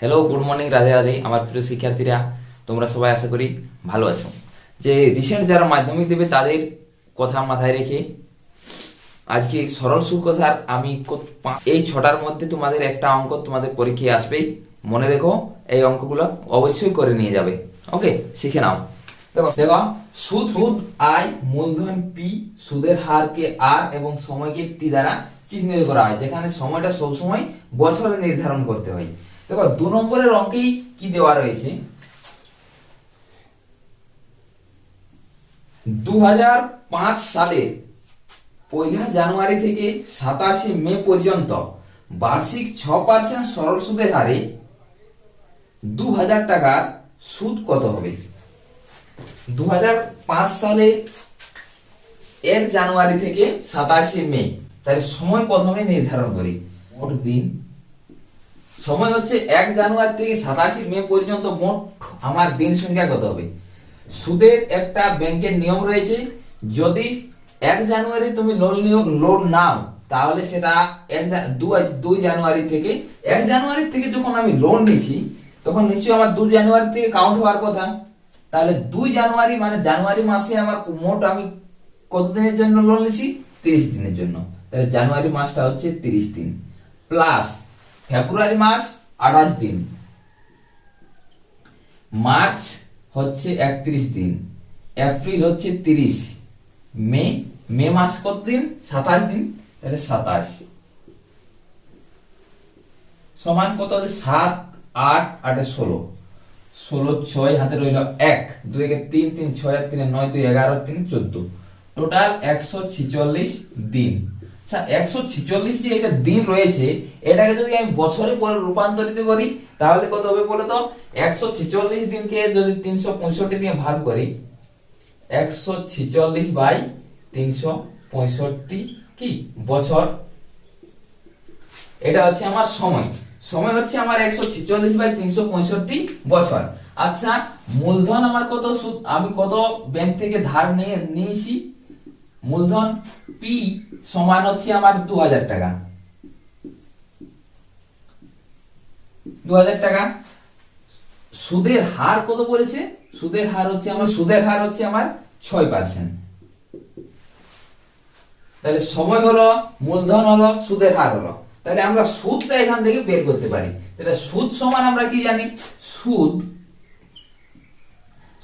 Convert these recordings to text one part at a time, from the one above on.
Hello good morning Radhe Radhe আমার প্রিয় শিক্ষার্থীরা, তোমরা সবাই আশা করি ভালো আছো। যে রিসেন্ট যারা মাধ্যমিক দেবে, তাদের কথা মাথায় রেখে আজকে সরল সুকথার আমি এই ছটার মধ্যে তোমাদের একটা অঙ্ক তোমাদের পরীক্ষায় আসবেই। মনে রেখো, এই অঙ্কগুলো অবশ্যই করে নিয়ে যাবে। ওকে শিখে নাও। দেখো দেখো, সুদ সুদ, আয়, মূলধন, পি, সুদের হারকে আর এবং সময়কে টি দ্বারা চিহ্নিত করা হয়, যেখানে সময়টা সবসময় বছরে নির্ধারণ করতে হয়। দেখো, দু নম্বরের অঙ্কেই কি দেওয়া রয়েছে? দু সালের পয়লা জানুয়ারি থেকে সাতাশে মে পর্যন্ত বার্ষিক ছ পার্সেন্ট সরল সুদের হারে দু হাজার টাকার সুদ কত হবে? দু হাজার পাঁচ সালে এক জানুয়ারি থেকে সাতাশে মে। তাহলে সময় প্রথমে নির্ধারণ করি। দিন সময় হচ্ছে এক জানুয়ারি থেকে সাতাশে মে পর্যন্ত মোট আমার দিন সংখ্যা কত হবে? সুদের একটা ব্যাংকের নিয়ম রয়েছে, যদি এক জানুয়ারি তুমি লোন লোন নাও, তাহলে সেটা এক দুই জানুয়ারি থেকে, এক জানুয়ারি থেকে যখন আমি লোন নিছি, তখন নিশ্চয়ই আমার দুই জানুয়ারি থেকে কাউন্ট হওয়ার কথা। তাহলে দুই জানুয়ারি মানে জানুয়ারি মাসে আমার মোট আমি কত দিনের জন্য লোন নিছি? তিরিশ দিনের জন্য। তাহলে জানুয়ারি মাসটা হচ্ছে তিরিশ দিন। প্লাস ফেব্রুয়ারি মাস, আঠাশ দিন। মার্চ হচ্ছে একত্রিশ দিন। এপ্রিল হচ্ছে তিরিশ। মে মে মাস কত দিন? সাতাশ দিন। তাহলে সাতাশ। সমান কত হচ্ছে? সাত, আট, আটে ষোলো। ষোলো, ছয় হাতে রইল এক। দুই একে তিন তিন, ছয় তিনে, নয়, দুই, এগারো, তিন, চোদ্দ। টোটাল একশো ছিচল্লিশ দিন। আচ্ছা একশো ছিচল্লিশ যে এটা দিন রয়েছে, এটাকে যদি আমি বছরে পরে রূপান্তরিত করি, তাহলে কত হবে বলো তো? একশো ছিচল্লিশ দিনকে যদি তিনশো পঁয়ষট্টি দিয়ে ভাগ করি, একশো ছিচল্লিশ বাই তিনশো পঁয়ষট্টি কি? বছর। এটা হচ্ছে আমার সময়। সময় হচ্ছে আমার একশো ছিচল্লিশ বাই তিনশো পঁয়ষট্টি বছর। আচ্ছা মূলধন আমার কত সুদ? আমি কত ব্যাংক থেকে ধার নিয়ে, নিয়েছি? মূলধন পি সমান হচ্ছে আমার দু হাজার টাকা। দু হাজার টাকা। সুদের হার কত পড়েছে? সুদের হার হচ্ছে আমার সুদের হার হচ্ছে আমার ছয় পার্সেন্ট তাহলে সময় হলো, মূলধন হলো, সুদের হার হলো। তাহলে আমরা সুদটা এখান থেকে বের করতে পারি। তাহলে সুদ সমান আমরা কি জানি? সুদ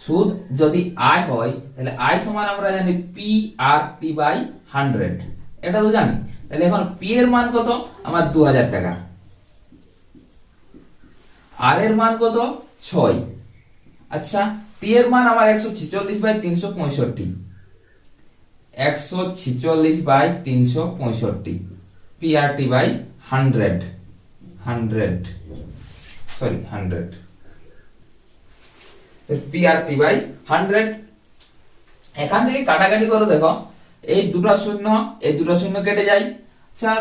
সুদ যদি আয় হয়, তাহলে আয় সমান আমরা জানি P R T by hundred এটা তো জানি। তাহলে এখন পি এর মান কত? আমার দু হাজার টাকা। আর এর মান কত? ছয়। আচ্ছা টি এর মান আমার একশো ছিচল্লিশ বাই তিনশো পঁয়ষট্টি। একশো ছিচল্লিশ বাই তিনশো পঁয়ষট্টি। P R T by hundred hundred sorry hundred PRT by hundred এখান থেকে কাটাকাটি করে, দেখো। এই দুটো শূন্য, এই দুটো শূন্য কেটে যায়। আচ্ছা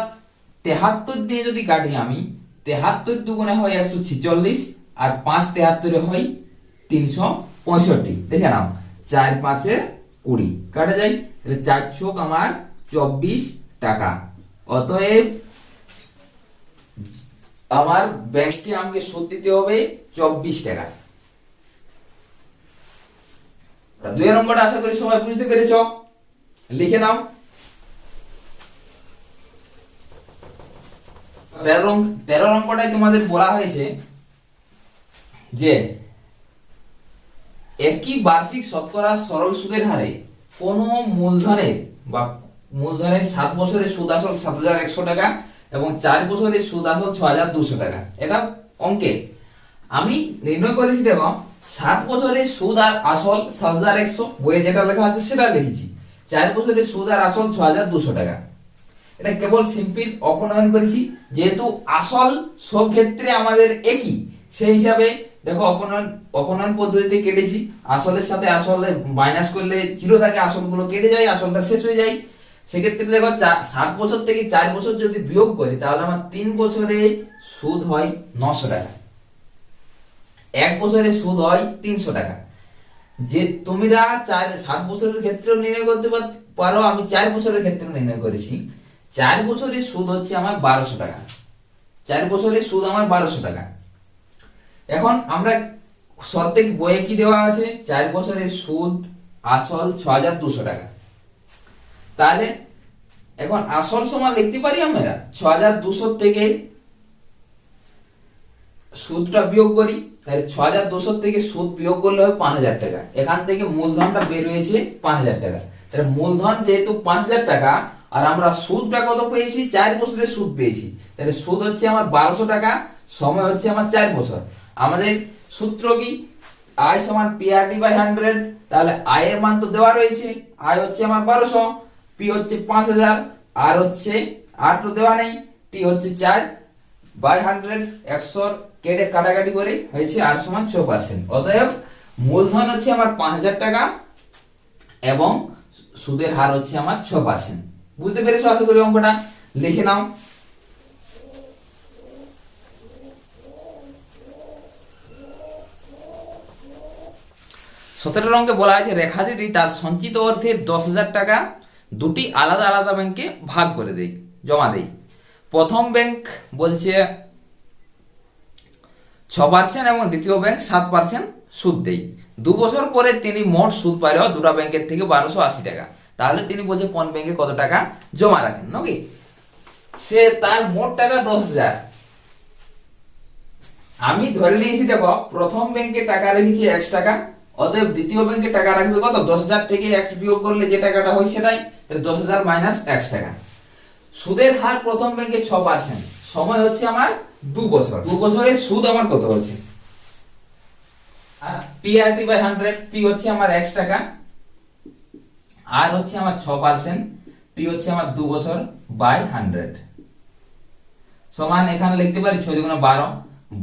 তেহাত্তর দিয়ে যদি কাটি আমি, তেহাত্তর দুগুণে হয় একশো ছিচল্লিশ আর পাঁচ তেহাত্তরে হয় তিনশো পঁয়ষট্টি। দেখে নাও, চার পাঁচে কুড়ি। কাটা যায় তাহলে চার ছক আমার চব্বিশ টাকা। অতএব আমার ব্যাংকে আমাকে সুদ দিতে হবে চব্বিশ টাকা। দুই নম্বরটা আশা করি সবাই বুঝতে পেরেছ। লিখে নাও। তেরো তেরো তোমাদের বলা হয়েছে যে, একই বার্ষিক শতকরা সরল সুদের হারে কোন মূলধনের বা মূলধনের সাত বছরের সুদ আসল সাত হাজার একশো টাকা এবং চার বছরের সুদ আসল ছ হাজার দুশো টাকা। এটা অঙ্কে। আমি নির্ণয় করেছি দেখো সাত বছরের সুদ আর আসল সাত হাজার একশো, বইয়ে যেটা লেখা আছে সেটা লিখেছি। চার বছরের সুদ আর আসল ছ হাজার দুশো টাকা। এটা কেবল সিম্পল অপনয়ন করেছি, যেহেতু আসল সব ক্ষেত্রে আমাদের একই, সেই হিসাবে দেখো অপনয়ন অপনয়ন পদ্ধতিতে কেটেছি। আসলের সাথে আসলে মাইনাস করলে জিরো থাকে, আসলগুলো কেটে যায়, আসলটা শেষ হয়ে যায়। সেক্ষেত্রে দেখো সাত বছর থেকে চার বছর যদি বিয়োগ করি, তাহলে আমার তিন বছরে সুদ হয় নশো টাকা। এক বছরে সুদ হয় তিনশো টাকা। যে তোমরা চার, সাত বছরের ক্ষেত্রেও নির্ণয় করতে পার- আমি চার বছরের ক্ষেত্রে নির্ণয় করেছি। চার বছরের সুদ হচ্ছে আমার বারোশো টাকা। চার বছরের সুদ আমার বারোশো টাকা। এখন আমরা শর্তে বইয়ে কি দেওয়া আছে? চার বছরের সুদ আসল ছ হাজার দুশো টাকা। তাহলে এখন আসল সমান লিখতে পারি আমরা? ছ হাজার দুশো থেকে সুদটা বিয়োগ করি। তাহলে ছ হাজার দুশো থেকে সুদ বিয়োগ করলে হবে পাঁচ হাজার টাকা। এখান থেকে মূলধনটা বের হয়েছে পাঁচ হাজার টাকা। তাহলে মূলধন যেহেতু পাঁচ হাজার টাকা, আর আমরা সুদটা কত পেয়েছি? চার বছরের সুদ পেয়েছি। তাহলে সুদ হচ্ছে আমার বারোশো টাকা, সময় হচ্ছে আমার চার বছর। আমাদের সূত্র কি? আয় সমান পিআরডি বাই হান্ড্রেড তাহলে আয়ের মান তো দেওয়া রয়েছে। আয় হচ্ছে আমার বারোশো পি হচ্ছে পাঁচ হাজার আর হচ্ছে, আর তো দেওয়া নেই। টি হচ্ছে চার বাই হান্ড্রেড একশো কেটে কাটাকাটি করে হয়েছে আর সমান ছ পার্সেন্ট অতএব মূলধন হচ্ছে আমার পাঁচ হাজার টাকা এবং সুদের হার হচ্ছে আমার ছ পার্সেন্ট বুঝতে পেরেছ আশা করি অঙ্কটা? লিখে নাও। সতেরো অঙ্কে বলা আছে রেখা দিদি তার সঞ্চিত অর্থের দশ হাজার টাকা দুটি আলাদা আলাদা ব্যাংকে ভাগ করে দেয় জমা দেয় প্রথম ব্যাংক বলছে ছ পার্সেন্ট এবং দ্বিতীয় ব্যাংক সাত পার্সেন্ট সুদ দেয় দু বছর পরে তিনি মোট সুদ পাইলেও দুটা ব্যাংকের থেকে বারোশো আশি টাকা। তাহলে তিনি বলছে, কোন ব্যাংকে কত টাকা জমা রাখেন, নাকি? সে তার মোট টাকা দশ হাজার। আমি ধরে নিয়েছি, দেখো, প্রথম ব্যাংকে টাকা রেখেছি একশো টাকা, অতএব দ্বিতীয় ব্যাংকে টাকা রাখবে কত? দশ হাজার থেকে একশো বিয়োগ করলে যে টাকাটা হয় সেটাই দশ হাজার মাইনাস একশো টাকা। সুদের হার প্রথম ব্যাংকে ছ পার্সেন্ট সময় হচ্ছে আমার দু বছর। দু বছরের সুদ আমার কত হচ্ছে? আর পিআরটি বাই হান্ড্রেড পি হচ্ছে আমার একশো টাকা। আর হচ্ছে আমার ছ পার্সেন্ট টি হচ্ছে আমার দু বছর বাই হান্ড্রেড সমান এখানে লিখতে পারি ছয় দুগুণে বারো।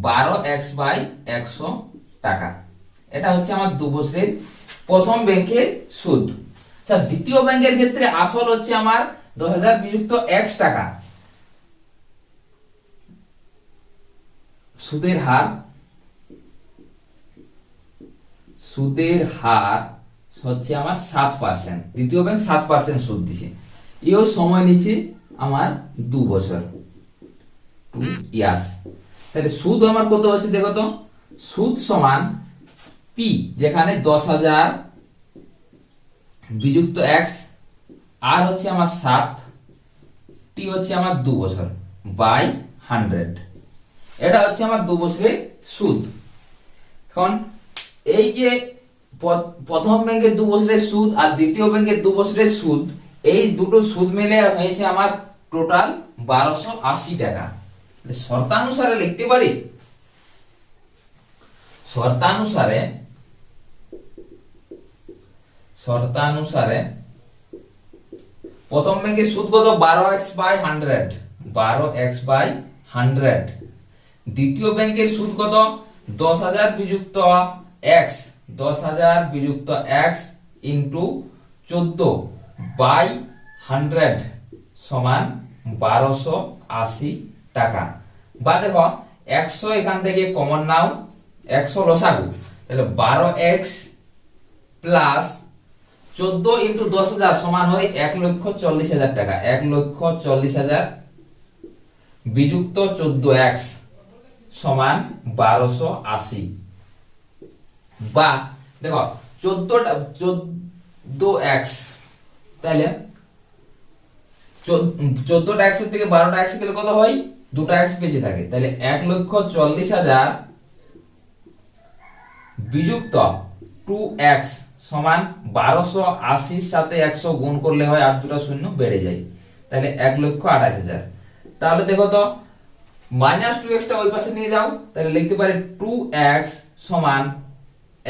বারো এক্স বাই একশো টাকা। এটা হচ্ছে আমার দু বছরের প্রথম ব্যাংকের সুদ। আচ্ছা দ্বিতীয় ব্যাংকের ক্ষেত্রে আসল হচ্ছে আমার দশ সুদের হার সুদের হার হচ্ছে আমার সাত পার্সেন্ট দ্বিতীয় ব্যাংক সাত পার্সেন্ট সুদ দিছে। এও সময় নিচ্ছে আমার দু বছর। টু ইয়ার্স তাহলে সুদ আমার কত আছে দেখো তো? সুদ সমান পি যেখানে দশ হাজার বিযুক্ত এক্স আর হচ্ছে আমার সাত, টি হচ্ছে আমার দু বছর, বাই হান্ড্রেড। এটা হচ্ছে আমার দু বছরের সুদ। এখন এই যে প্রথম ব্যাংকের দু বছরের সুদ আর দ্বিতীয় ব্যাংকের দু বছরের সুদ, এই দুটো সুদ মিলে হয়েছে আমার টোটাল বারোশো আশি টাকা। শর্তানুসারে লিখতে পারি? শর্তানুসারে শর্তানুসারে প্রথম ব্যাংকের সুদ কত? বারো এক্স বাই হান্ড্রেড বারো এক্স বাই হান্ড্রেড দ্বিতীয় ব্যাংকের সুদ কত? দশ হাজার বিযুক্ত এক্স দশ হাজার বিযুক্ত এক্স ইন্টু চোদ্দ বাই হান্ড্রেড সমান বারোশো আশি টাকা। বা দেখো, একশো এখান থেকে কমন নাও একশো লসাগু। তাহলে বারো এক্স প্লাস চোদ্দ ইন্টু দশ হাজার সমান হয় এক লক্ষ চল্লিশ হাজার টাকা। এক লক্ষ চল্লিশ হাজার বিযুক্ত চোদ্দ এক্স সমান বারোশো আশি। বা দেখো, চোদ্দটা, চোদ্দ এক্স তাহলে চোদ্দটা এক্সের থেকে বারোটা এক্স গেলে কত হয়? দুটো এক্স বেঁচে থাকে। তাহলে এক লক্ষ চল্লিশ হাজার বিযুক্ত টু এক্স সমান বারোশো আশির সাথে একশো গুণ করলে হয় আর দুটো শূন্য, বেড়ে যায়। তাহলে এক লক্ষ আঠাশ হাজার। তাহলে দেখো তো মাইনাস টু এক্সটা ওই পাশে নিয়ে যাও, তাহলে লিখতে পারি টু এক্স সমান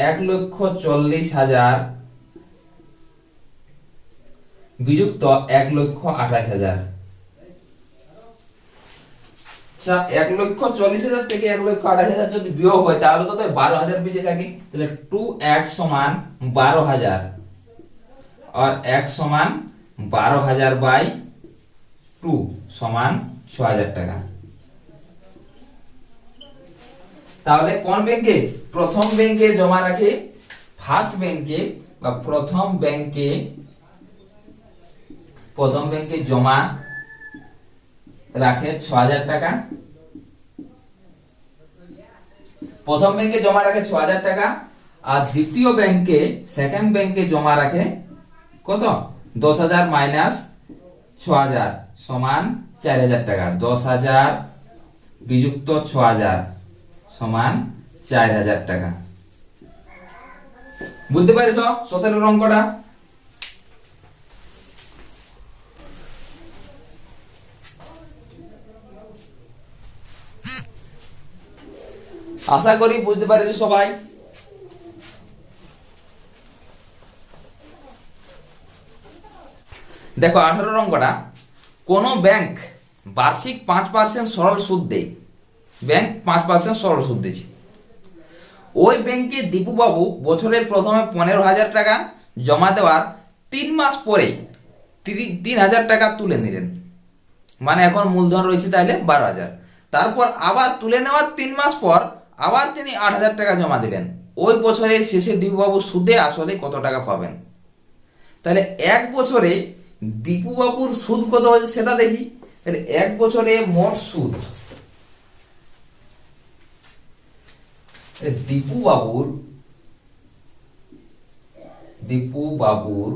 এক লক্ষ চল্লিশ হাজার বিযুক্ত এক লক্ষ আঠাশ হাজার। এক লক্ষ চল্লিশ হাজার থেকে এক লক্ষ আঠাশ হাজার যদি বিয়োগ হয়, তাহলে কত বারো হাজার বেঁচে থাকে তাহলে টু এক সমান বারো হাজার। আর এক সমান বারো হাজার বাই টু সমান ছ হাজার টাকা। তাহলে কোন ব্যাংকে? প্রথম ব্যাংকে জমা রাখে ফার্স্ট ব্যাংকে বা প্রথম ব্যাংকে প্রথম ব্যাংকে জমা রাখে ছ হাজার টাকা। প্রথম ব্যাংকে জমা রাখে ছ হাজার টাকা, আর দ্বিতীয় ব্যাংকে সেকেন্ড ব্যাংকে জমা রাখে কত? দশ হাজার মাইনাস ছ হাজার সমান চার হাজার টাকা। দশ হাজার বিযুক্ত ছ হাজার সমান চার হাজার টাকা। বুঝতে পারিস সতেরো অঙ্কটা আশা করি বুঝতে পারিস সবাই। দেখো, আঠারো অঙ্কটা কোন ব্যাংক বার্ষিক পাঁচ পার্সেন্ট সরল সুদ দেয়। ব্যাংক পাঁচ পার্সেন্ট সরল সুদ দিচ্ছে। ওই ব্যাংকে দীপুবাবু বছরের প্রথমে পনেরো হাজার টাকা জমা দেওয়ার তিন মাস পরে তিন হাজার টাকা তুলে নিলেন। মানে এখন মূলধন রয়েছে তাহলে বারো হাজার। তারপর আবার তুলে নেওয়ার তিন মাস পর আবার তিনি আট হাজার টাকা জমা দিলেন। ওই বছরের শেষে দীপুবাবু সুদে আসলে কত টাকা পাবেন? তাহলে এক বছরে দীপুবাবুর সুদ কত হয়েছে সেটা দেখি। তাহলে এক বছরে মোট সুদ। দীপু বাবুর দীপু বাবুর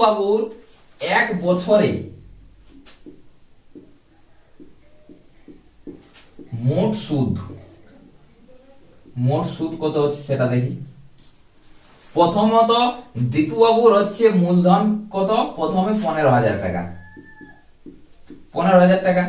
বাবুর এক বছরে মোট সুদ। মোট সুদ কত হচ্ছে সেটা দেখি। প্রথমত দীপু বাবুর হচ্ছে মূলধন কত? প্রথমে পনেরো হাজার টাকা। পনেরো হাজার টাকা।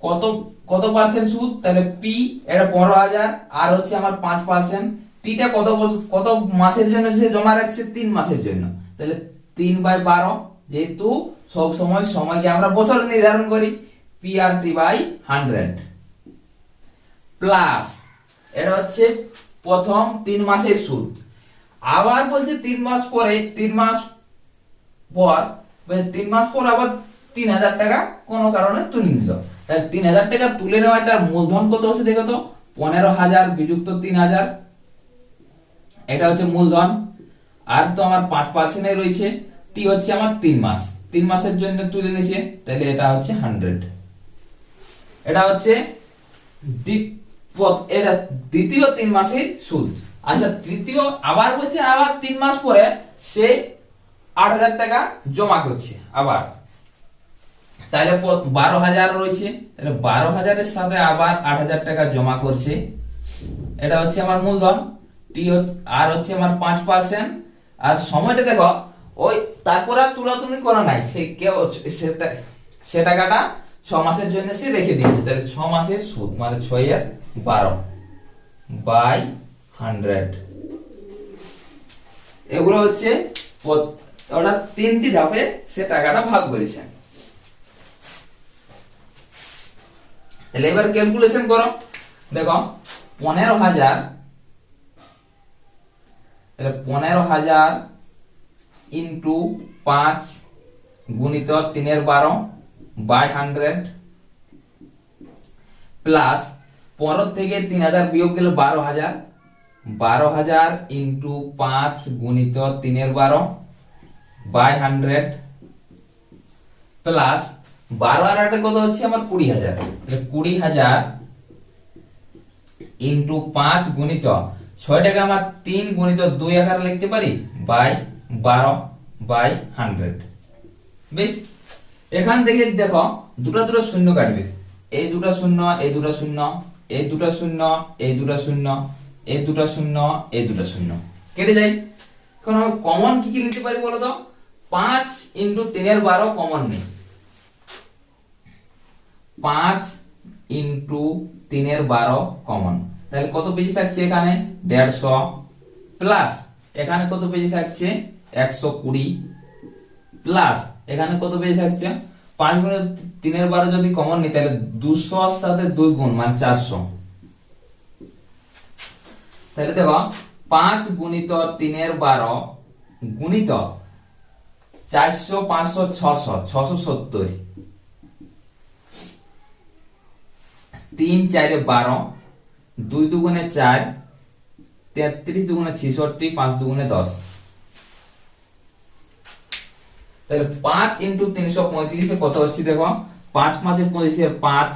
কত কত পার্সেন্ট সুদ? তাহলে পি এটা পনেরো হাজার। আর হচ্ছে আমার পাঁচ পার্সেন্ট টিটা কত কত মাসের জন্য সে জমা রাখছে? তিন মাসের জন্য। তাহলে তিন বাই বারো যেহেতু সব সময় সময়কে আমরা বছর নির্ধারণ করি P R T by hundred plus. এটা হচ্ছে প্রথম তিন মাসের সুদ। আবার বলছে তিন মাস পরে, তিন মাস পর মানে তিন মাস পর আবার তিন হাজার টাকা কোনো কারণে তুলে নিল। তাহলে তিন হাজার টাকা তুলে নেওয়ায় তার মূলধন কত হচ্ছে দেখো তো? পনেরো হাজার বিযুক্ত তিন হাজার। এটা হচ্ছে মূলধন। আর তো আমার পাঁচ পার্সেন্টে রয়েছে। টি হচ্ছে আমার তিন মাস। তিন মাসের জন্য তুলে নিয়েছে। তাহলে এটা হচ্ছে হান্ড্রেড এটা হচ্ছে এটা দ্বিতীয় তিন মাসের সুদ আচ্ছা তৃতীয় আবার বলছে, আবার তিন মাস পরে সে আট হাজার টাকা জমা করছে, আবার। তাহলে বারো হাজার রয়েছে, তাহলে বারো হাজারের সাথে আবার আট হাজার টাকা জমা করছে। এটা হচ্ছে আমার মূলধন, টি আর হচ্ছে আমার পাঁচ পার্সেন্ট আর সময়টা দেখো, ওই তারপর আর তুলাতুলি করা নাই, সে কেউ সে টাকাটা ছ মাসের জন্য সে রেখে দিয়েছে। তাহলে ছ মাসের সুদ মানে ছয়ের বারো বাই হান্ড্রেড। এগুলো হচ্ছে ওটা তিনটি ধাপে সে টাকাটা ভাগ করেছে। তাহলে এবার ক্যালকুলেশন করো। দেখো, পনেরো হাজার পনেরো হাজার ইন্টু পাঁচ গুণিত তিনের বারো বাই হান্ড্রেড প্লাস পনেরো থেকে তিন হাজার বিয়োগ গেলে বারো হাজার। বারো হাজার ইন্টু পাঁচ গুণিত তিনের বারো বাই হান্ড্রেড প্লাস বারো আর একটা কত হচ্ছে? আমার কুড়ি হাজার। কুড়ি হাজার ইন্টু পাঁচ গুণিত ছয় টাকা আমার তিন গুণিত দুই আকারে লিখতে পারি? বাই বারো বাই হান্ড্রেড। বেশ। এখান থেকে দেখো, দুটো দুটো শূন্য কাটবে। এই দুটো শূন্য এই দুটো শূন্য এই দুটো শূন্য এই দুটো শূন্য এই দুটো শূন্য এই দুটো শূন্য। কেটে যাই এখন কমন কি কি নিতে পারি বলো তো? পাঁচ ইন্টু তিনের বারো কমন নেই। পাঁচ ইন্টু তিনের বারো কমন তাহলে কত পেজি থাকছে এখানে? দেড়শো প্লাস এখানে কত পেজি থাকছে? একশো কুড়ি প্লাস এখানে কত পেজি থাকছে পাঁচ গুণে তিনের বারো যদি কমন নিই, তাহলে দুশো সাথে দুই গুণ মানে চারশো। তাহলে দেখো, পাঁচ গুণিত তিনের বারো গুণিত চারশো, পাঁচশো, ছশো ছশো সত্তর। তিন চারে বারো, দুই দুগুণে চার, তেত্রিশ দুগুণে ছিষট্টি, পাঁচ দুগুণে দশ। তাহলে পাঁচ ইন্টু তিনশো পঁয়ত্রিশে কত হচ্ছে দেখো? পাঁচ পাঁচে পঁচিশে পাঁচ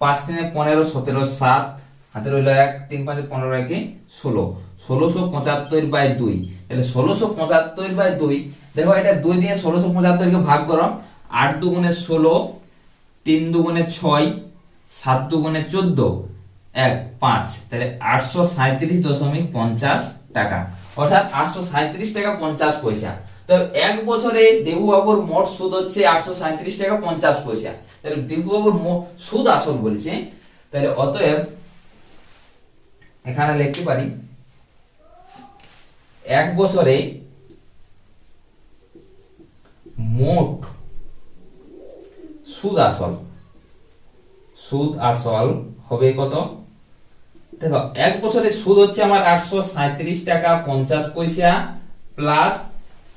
পাঁচ তিনে পনেরো, সতেরো, সাত, হাতে রইল এক, তিন পাঁচে পনেরো, একে ষোলো। ষোলোশো পঁচাত্তর বাই দুই। তাহলে ষোলোশো পঁচাত্তর বাই দুই, দেখো এটা দুই দিয়ে ষোলোশো পঁচাত্তরকে ভাগ করো। আট দুগুণে ষোলো, তিন দুগুণে ছয়, সাত দুগুণে চোদ্দ, এক, পাঁচ। তাহলে আটশো সাঁত্রিশ দশমিক পঞ্চাশ টাকা। অর্থাৎ আটশো সাঁত্রিশ টাকা পঞ্চাশ পয়সা। এক বছরে দেবুবাবুর মোট সুদ হচ্ছে আটশো সাঁত্রিশ টাকা পঞ্চাশ পয়সা। তাহলে দেবুবাবুর সুদ আসল বলছে। তাহলে অতএব এখানে লিখতে পারি, এক বছরে মোট সুদ আসল সুদ আসল হবে কত? দেখো, এক বছরে সুদ হচ্ছে আমার আটশো টাকা পঞ্চাশ পয়সা প্লাস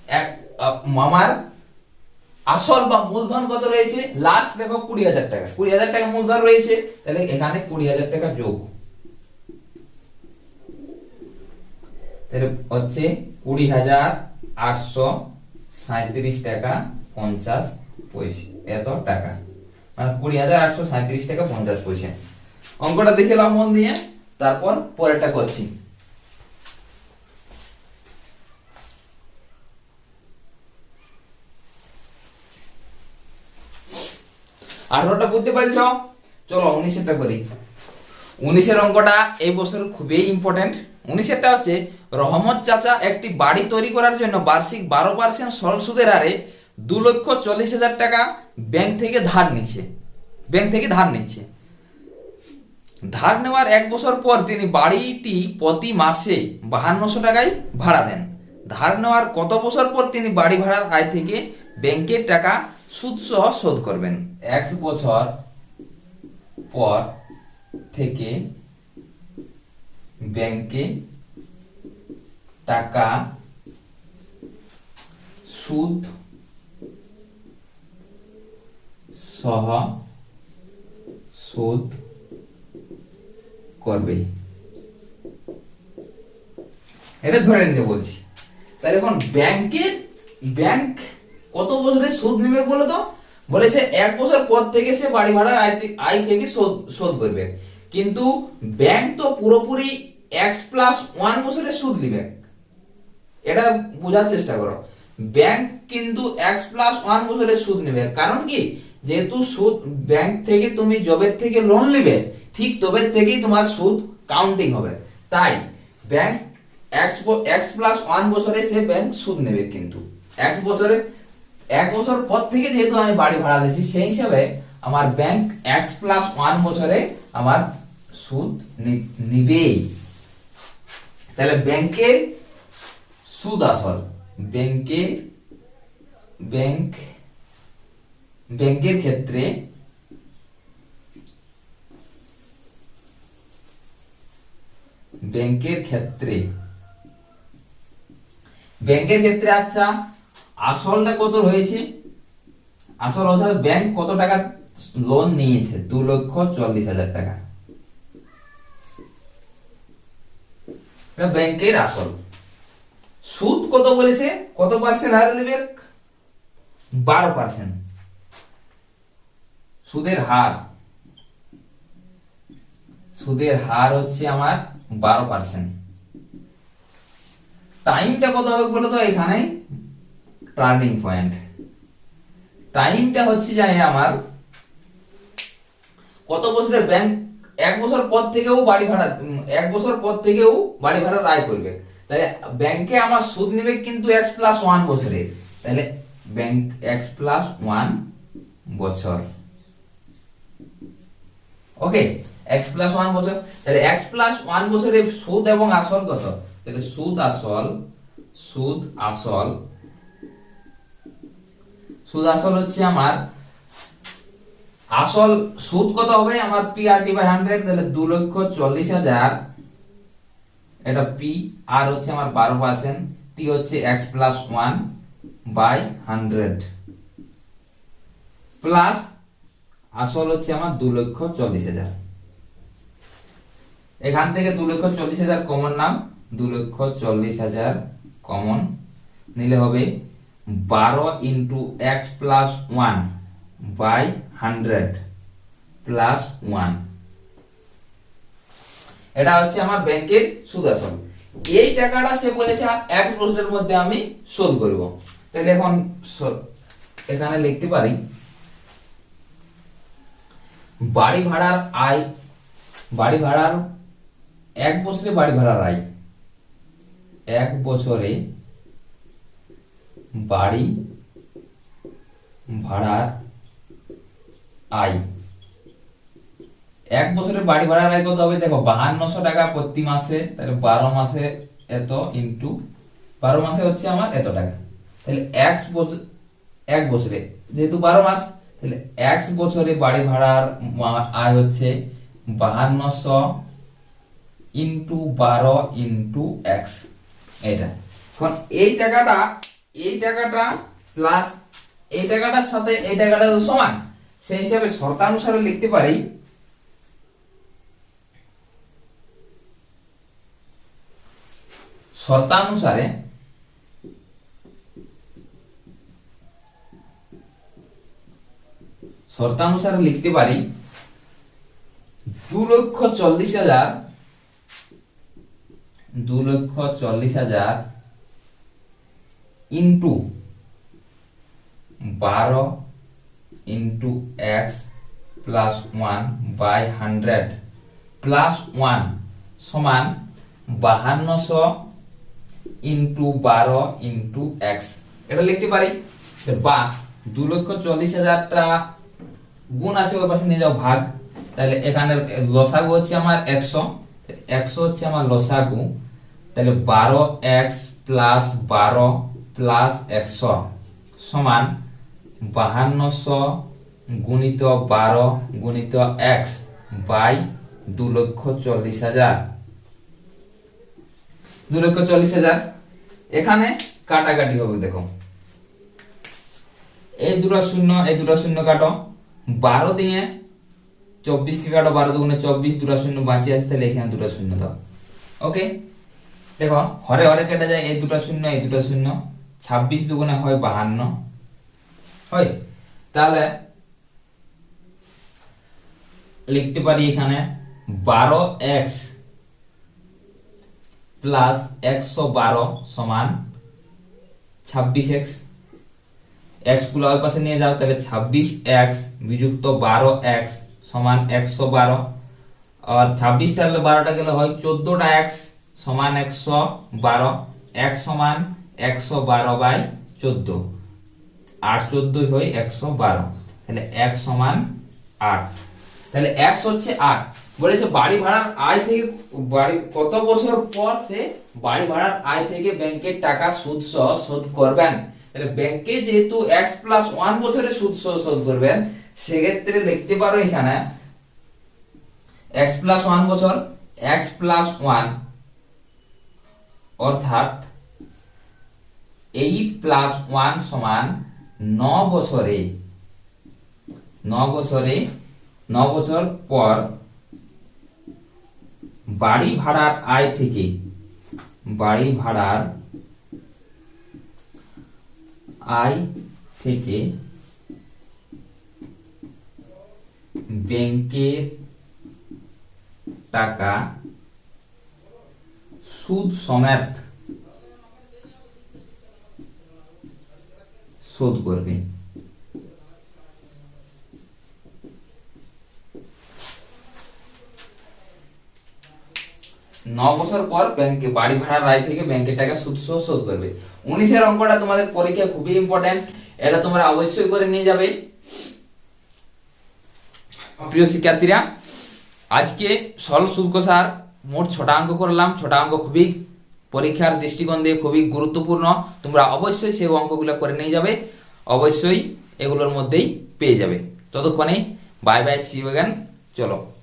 এক আ, আমার আসল বা মূলধন কত রয়েছে? লাস্ট দেখো কুড়ি হাজার টাকা। কুড়ি হাজার টাকা মূলধন রয়েছে তাহলে এখানে কুড়ি হাজার টাকা যোগ। হচ্ছে কুড়ি হাজার আটশো সাঁত্রিশ টাকা পঞ্চাশ পয়সা। এত টাকা। মানে কুড়ি হাজার আটশো সাঁত্রিশ টাকা পঞ্চাশ পয়সা। অঙ্কটা দেখলাম মন দিয়ে তারপর পরেরটা করছি। বুঝতে পারছ? চলো উনিশেরটা করি। উনিশের অঙ্কটা এই বছর খুবই ইম্পর্টেন্ট উনিশেরটা হচ্ছে, রহমত চাচা একটি বাড়ি তৈরি করার জন্য বার্ষিক বারো পার্সেন্ট সরল সুদের হারে দু লক্ষ চল্লিশ হাজার টাকা ব্যাংক থেকে ধার নিচ্ছে ব্যাংক থেকে ধার নিচ্ছে ধার নেওয়ার এক বছর পর তিনি বাড়িটি প্রতি মাসে বাহান্নশো টাকায় ভাড়া দেন। ধার নেওয়ার কত বছর পর তিনি বাড়ি ভাড়ার আয় থেকে ব্যাংকের টাকা সুদ সহ শোধ করবেন। এক বছর পর থেকে ব্যাংকে টাকা সুদ সহ সুদ করবে। এটা ধরে নিতে বলছি। তাহলে এখন ব্যাংকের, ব্যাংক কত বছরে সুদ নেবে বলো তো? বলেছে এক বছর পর থেকে সে বাড়ি ভাড়ার আয় থেকে শোধ শোধ করবে। কিন্তু ব্যাংক তো পুরোপুরি এক্স প্লাস ওয়ান বছরে সুদ নিবে। এটা বোঝার চেষ্টা করো। ব্যাংক কিন্তু এক্স প্লাস ওয়ান বছরে সুদ নেবে। কারণ কি? যেহেতু সুদ ব্যাংক থেকে তুমি জবের থেকে লোন নেবে, ঠিক তবে থেকেই তোমার সুদ কাউন্টিং হবে। তাই bank X X plus one বছরে সে ব্যাংক সুদ নেবে কিন্তু। এক বছরে এক বছর পর থেকে যেহেতু আমি বাড়ি ভাড়া দিয়েছি, সেই হিসাবে আমার ব্যাংক এক্স প্লাস ওয়ান বছরে আমার সুদ নিবেই। তাহলে ব্যাংকের সুদ আসল। ব্যাংকে ব্যাংক ব্যাংকের ক্ষেত্রে ব্যাংকের ক্ষেত্রে ব্যাংকের ক্ষেত্রে আচ্ছা আসলটা কত রয়েছে? আসল অর্থাৎ ব্যাংক কত টাকা লোন নিয়েছে? দু লক্ষ চল্লিশ হাজার টাকা। ব্যাংকের আসল। সুদ কত বলেছে? কত পার্সেন্ট হার নেবে বারো পার্সেন্ট সুদের হার। সুদের হার হচ্ছে আমার বারো পার্সেন্ট টাইমটা কত হবে বলো তো এখানে? Turning point. টাইমটা হচ্ছে যায় আমার কত বছরের ব্যাংক এক বছর পর থেকেও বাড়ি ভাড়া, এক বছর পর থেকেও বাড়ি ভাড়া আয় করবে। তাহলে ব্যাংকে আমার সুদ নেবে কিন্তু এক্স প্লাস ওয়ান বছরে। তাহলে ব্যাংক এক্স প্লাস ওয়ান বছর। ওকে এক্স প্লাস ওয়ান বছর। তাহলে এক্স প্লাস ওয়ান বছরে সুদ এবং আসল কত? তাহলে সুদ আসল সুদ আসল সুদ আসল হচ্ছে আমার আসল সুদ কত হবে? আমার P R T by hundred তাহলে দু লক্ষ চল্লিশ হাজার, এটা পি আর হচ্ছে আমার বারো পার্সেন্ট টি হচ্ছে X plus one by hundred plus আসল হচ্ছে আমার দু লক্ষ চল্লিশ হাজার। এখান থেকে দু লক্ষ চল্লিশ হাজার কমন নাম, দু লক্ষ চল্লিশ হাজার কমন নিলে হবে বারো into X plus one by hundred plus one এটা হচ্ছে আমার ব্যাংকের সুদ আসল এই টাকাটা সে বলেছে এক বছরের মধ্যে আমি শোধ করব। তাহলে এখন এখানে লিখতে পারি, বাড়ি ভাড়ার আয়, বাড়ি ভাড়ার, এক বছরে বাড়ি ভাড়ার আয়, এক বছরে বাড়ি ভাড়ার আয়। এক বছরে বাড়ি ভাড়ার আয় কত হবে, দেখো, বাহান্নশো টাকা প্রতি মাসে, তাহলে বারো মাসে এত ইন্টু বারো মাসে হচ্ছে আমার এত টাকা। তাহলে এক বছর এক বছরে, যেহেতু বারো মাস, তাহলে এক বছরে বাড়ি ভাড়ার আয় হচ্ছে বাহান্নশো ইন্টু বারো ইন্টু এক্স এটা এখন এই টাকাটা এই টাকাটা প্লাস এই টাকাটার সাথে এই টাকাটা তো সমান, সেই হিসাবে শর্তানুসারে লিখতে পারি শর্তানুসারে শর্তানুসারে লিখতে পারি দু লক্ষ চল্লিশ হাজার, দু লক্ষ চল্লিশ হাজার ইন্টু বারো into X plus one by hundred plus one সমান বাহান্নশো ইন্টু বারো ইন্টু এক্স। এটা লিখতে পারি? বা, দু লক্ষ চল্লিশ হাজারটা গুণ আছে ওই পাশে নিয়ে যাও ভাগ। তাহলে এখানে লসাগু হচ্ছে আমার একশো। একশো হচ্ছে আমার লসাগু। তাহলে বারো এক্স প্লাস বারো প্লাস একশো সমান বাহান্নশো গুণিত বারো গুণিত এক্স বাই দু লক্ষ চল্লিশ হাজার। দু লক্ষ চল্লিশ হাজার। এখানে কাটাকাটি হবে, দেখো। এই দুটো শূন্য, এই দুটো শূন্য কাটো। বারো দিয়ে চব্বিশকে কাটো, বারো দুগুণে চব্বিশ, দুটো শূন্য বাঁচিয়ে আছে, তাহলে এখানে দুটো শূন্য দাও। ওকে দেখো, হরে হরে কেটে যায়, এই দুটো শূন্য, এই দুটো শূন্য। ছাব্বিশ দুগুণে হয় বাহান্ন। হয়? তাহলে লিখতে পারি এখানে বারো এক্স প্লাস একশো বারো সমান ছাব্বিশ এক্স। এক্সগুলো ওই পাশে নিয়ে যাও, তাহলে ছাব্বিশ এক্স বিযুক্ত বারো এক্স সমান একশো বারো। আর ছাব্বিশটা হলে বারোটা গেলে হয় চোদ্দটা এক্স সমান একশো বারো। এক সমান একশো বারো বাই চোদ্দ। আট চোদ্দই হয় একশো বারো। তাহলে এক সমান আট। তাহলে এক্স হচ্ছে আট। বলেছে বাড়ি ভাড়ার আয় থেকে বাড়ি কত বছর পর সে বাড়ি ভাড়ার আয় থেকে ব্যাংকের টাকা সুদ সহ শোধ করবেন? তাহলে ব্যাংকে যেহেতু এক্স প্লাস ওয়ান বছরে সুদ সহ শোধ করবেন, সেক্ষেত্রে লিখতে পারো এখানে এক্স প্লাস ওয়ান বছর এক্স প্লাস ওয়ান অর্থাৎ এইট প্লাস ওয়ান সমান ন বছরে ন বছরে, ন বছর পর বাড়ি ভাড়ার আয় থেকে, বাড়ি ভাড়ার আয় থেকে ব্যাংকের টাকা সুদ সমেত শোধ করবে। ন বছর পর ব্যাংকে বাড়ি ভাড়ার রায় থেকে ব্যাংকের টাকা সুদ সহ শোধ করবে। উনিশের অঙ্কটা তোমাদের পরীক্ষা খুবই ইম্পর্টেন্ট এটা তোমরা অবশ্যই করে নিয়ে যাবে। প্রিয় শিক্ষার্থীরা, আজকে সরল সুদ কষার মোট ছটা অঙ্ক করলাম। ছটা অঙ্ক খুবই পরীক্ষার দৃষ্টিকোণ দিয়ে খুবই গুরুত্বপূর্ণ। তোমরা অবশ্যই সেই অঙ্কগুলো করে নিয়ে যাবে। অবশ্যই এগুলোর মধ্যেই পেয়ে যাবে। ততক্ষণে বাই বাই সি চলো।